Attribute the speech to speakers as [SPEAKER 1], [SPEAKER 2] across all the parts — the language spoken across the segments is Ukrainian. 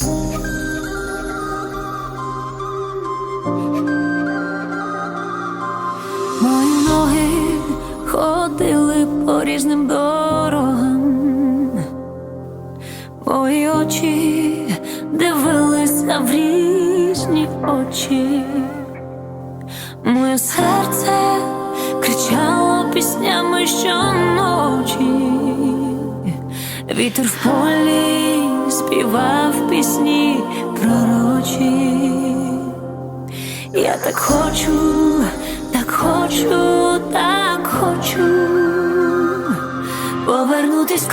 [SPEAKER 1] Мої ноги ходили по різним дорогам, мої очі дивилися в різні очі, моє серце кричало піснями щоночі, вітер в полі співав пісні пророчі. Я так хочу, так хочу, так хочу повернутись в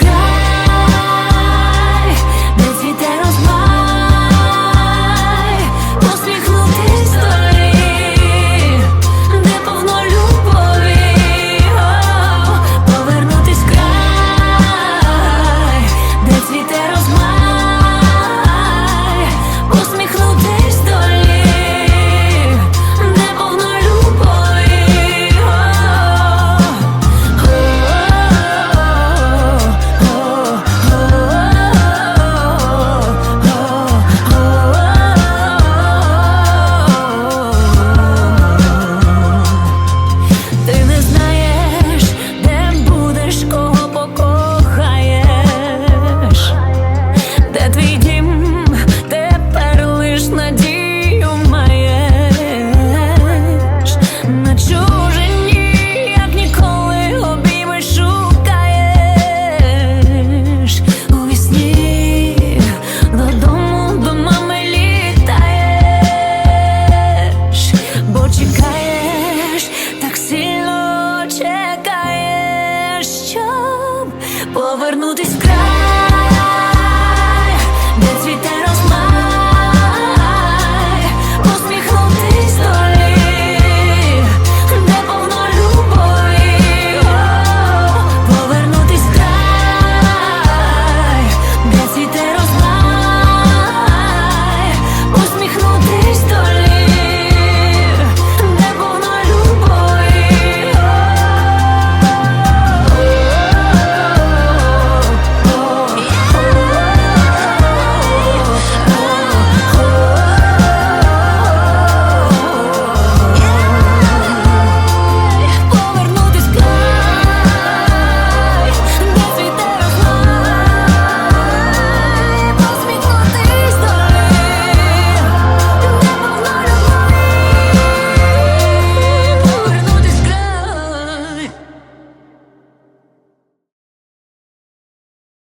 [SPEAKER 1] повернутись вкрай